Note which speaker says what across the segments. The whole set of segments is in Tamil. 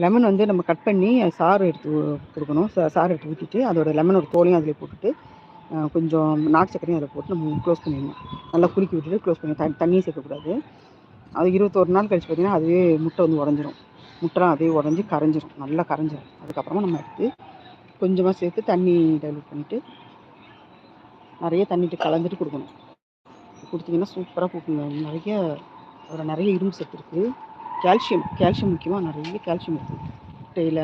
Speaker 1: லெமன் வந்து நம்ம கட் பண்ணி சாறு எடுத்து கொடுக்கணும். சாறு எடுத்து ஊற்றிட்டு அதோட லெமனோட தோலையும் அதில் போட்டுட்டு கொஞ்சம் நாட்டு சக்கரையும் அதில் போட்டு நம்ம க்ளோஸ் பண்ணிடணும். நல்லா குலுக்கி விட்டுட்டு க்ளோஸ் பண்ணி தண்ணி தண்ணியும் சேர்க்கக்கூடாது. அது இருபத்தொரு நாள் கழிச்சு பார்த்திங்கன்னா அதுவே முட்டை வந்து உடஞ்சிரும். முட்டைலாம் அதே உடஞ்சி கரைஞ்சிரும். நல்லா கரைஞ்சிரும். அதுக்கப்புறமா நம்ம எடுத்து கொஞ்சமாக சேர்த்து தண்ணி டைலூட் பண்ணிவிட்டு நிறைய தண்ணிட்டு கலந்துட்டு கொடுக்கணும். கொடுத்தீங்கன்னா சூப்பராக பூக்குங்க நிறைய அதில் நிறைய இரும்பு சத்து இருக்குது கால்சியம் கால்சியம் முக்கியமாக நிறைய கால்சியம் இருக்குது முட்டையில்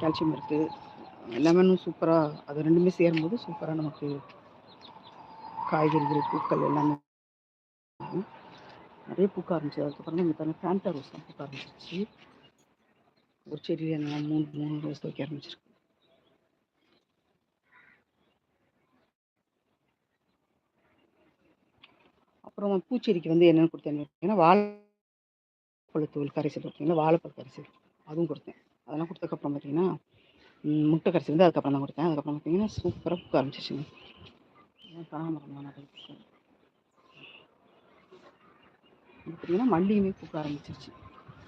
Speaker 1: கால்சியம் இருக்குது லெமனும் சூப்பராக அது ரெண்டுமே சேரும்போது சூப்பராக நமக்கு காய்கறிகள் பூக்கள் எல்லாமே. நிறைய பூக்க ஆரம்பிச்சு அதுக்கப்புறம் தான் பார்த்தா ஃபேண்டா ரோஸ் தான் பூக்க ஆரம்பிச்சிருச்சு. ஒரு செடியில் நான் மூணு மூணு ரோஸ் வைக்க ஆரம்பிச்சிருக்கு அப்புறம் பூச்செடிக்கு வந்து என்னென்னு கொடுத்தேன் ஏன்னா வாழைப்பழத்தூள் கரைசல் பார்த்தீங்கன்னா வாழைப்பழ கரைசல் அதுவும் கொடுத்தேன். அதெல்லாம் கொடுத்ததுக்கப்புறம் பார்த்தீங்கன்னா முட்டை கரைசல் வந்து அதுக்கப்புறம் தான் கொடுத்தேன். அதுக்கப்புறம் பார்த்தீங்கன்னா சூப்பராக பூக்க ஆரம்பிச்சிச்சுங்க பார்த்தீங்கன்னா மல்லியுமே பூக்க ஆரம்பிச்சிருச்சு.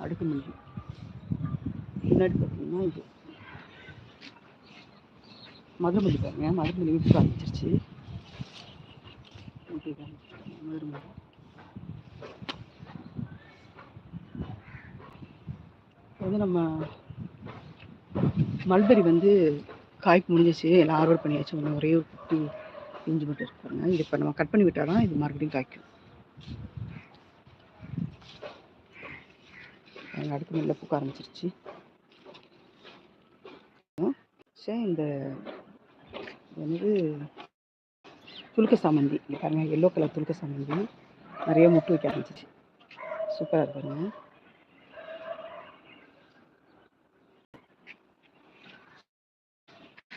Speaker 1: அடுக்கு மல்லி. முன்னாடி பார்த்தீங்கன்னா இது. மதுமல்லி பாருங்க. மதுமல்லி பூக்க ஆரம்பிச்சிருச்சு. மதுமல்லி வந்து நம்ம மல்பெரி வந்து காய்க்கு முடிஞ்சிச்சு. எல்லாம் ஆர்டர் பண்ணியாச்சு. ஒன்று ஒரே ஒரு குட்டி பிஞ்சு மட்டும் இருக்காங்க இது இப்போ நம்ம கட் பண்ணி விட்டால் தான் இது மறுபடியும் காய்க்கும். அடுத்து நல்லா பூக்க ஆரம்பிச்சிருச்சு. சரி இந்த வந்து துளுக்க சாமந்தி. பாருங்க எல்லோ கலர் துளுக்க சாமந்தி. நிறைய முட்டு வைக்க ஆரம்பிச்சிச்சு. சூப்பராக இருக்கு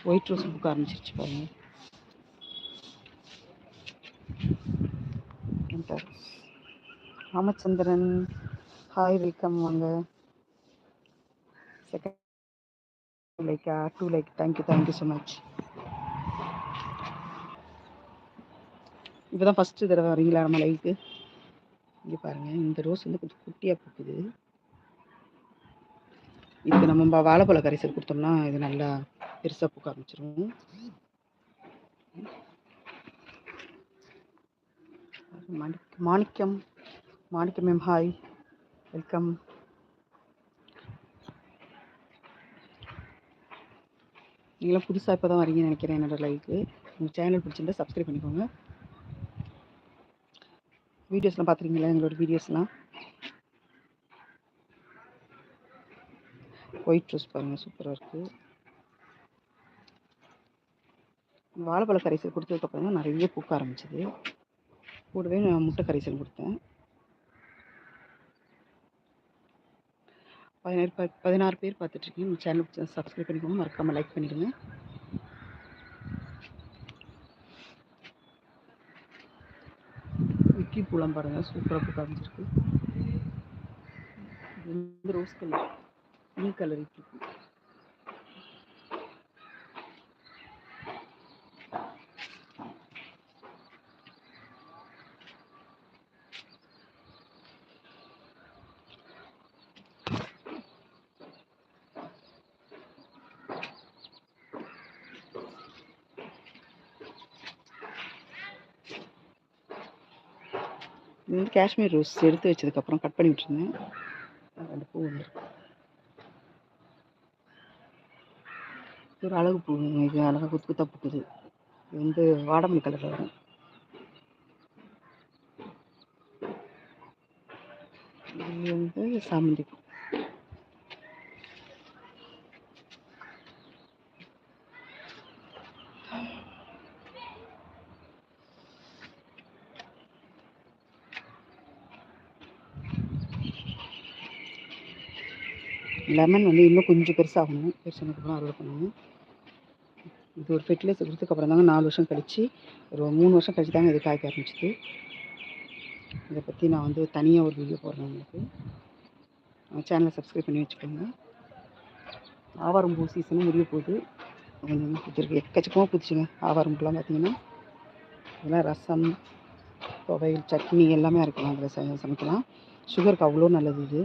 Speaker 1: ஒயிட் ரோஸ் பூக்க ஆரம்பிச்சிருச்சு பாருங்க. ராமச்சந்திரன் ஹாய் வெல்கம் வாங்க. Second Lyca two like thank you thank you so much இப்போ தான் ஃபஸ்ட்டு தடவை வரீங்களா நம்ம லைக்கு இங்கே பாருங்கள் இந்த ரோஸ் வந்து கொஞ்சம் குட்டியாக பூக்குது. இதுக்கு நம்ம வாழைப்பழ கரைசல் கொடுத்தோம்னா இது நல்லா பெருசாக பூக்க ஆரம்பிச்சிரும். Manikkam Manikkam ma'am hi welcome நீங்களாம் புதுசாக இப்போ தான் வரீங்கன்னு நினைக்கிறேன் என்னோட லைக்கு உங்கள் சேனல் பிடிச்சிருந்தா சப்ஸ்கிரைப் பண்ணிக்கோங்க. வீடியோஸ்லாம் பார்த்துருக்கீங்களா? எங்களோட வீடியோஸ்லாம் ஒயிட் ரோஸ் பாருங்கள் சூப்பராக இருக்குது வாழைப்பழ கரைசல் கொடுத்ததுக்கப்புறம் தான் நிறைய பூக்க ஆரம்பிச்சிது. கூடவே நான் முட்டை கரைசல் கொடுத்தேன். பதினேழு ப பதினாறு பேர் பார்த்துட்ருக்கீங்க. நம்ம சேனல் சப்ஸ்கிரைப் பண்ணிக்கோங்க. மறக்காமல் லைக் பண்ணிடுங்க. விக்கி பூலாம் பாருங்கள் சூப்பராக பூக்க ஆரம்பிச்சிருக்கு. இது ரோஸ் கலர் பிங்க் கலர் இருக்கு இது வந்து காஷ்மீர் ரோஸ் எடுத்து வச்சதுக்கப்புறம் கட் பண்ணி விட்டுருந்தேன். அந்த பூ வந்துருக்கு ஒரு அழகு பூ. இது அழகாக குத்து குத்தா பூக்குது. இது வந்து வாடமல்லி கலரில் வரும். இது வந்து சாமந்தி பூ. லெமன் வந்து இன்னும் கொஞ்சம் பெருசாகணும். பெருசானதுக்கப்புறம் அறுவடை பண்ணணும். இது ஒரு ஃபெர்டிலைசர் கொடுத்ததுக்கப்புறம் தாங்க நாலு வருஷம் கழித்து ஒரு மூணு வருஷம் கழிச்சு தாங்க இது காய்க்க ஆரம்பிச்சிது. இதை பற்றி நான் வந்து தனியாக ஒரு வீடியோ போடுறேன் உங்களுக்கு. சேனலை சப்ஸ்கிரைப் பண்ணி வச்சுக்கோங்க. ஆவாரம் பூ சீசனும் முடிய போகுது. கொஞ்சம் பூச்சிருக்கு எக்கச்சக்கமாக பூச்சிங்க ஆவாரம் பூலாம் பார்த்தீங்கன்னா இதெல்லாம் ரசம் துவையல் சட்னி எல்லாமே இருக்கலாம் அதில் சமைக்கலாம். சுகருக்கு அவ்வளோ நல்லது இது.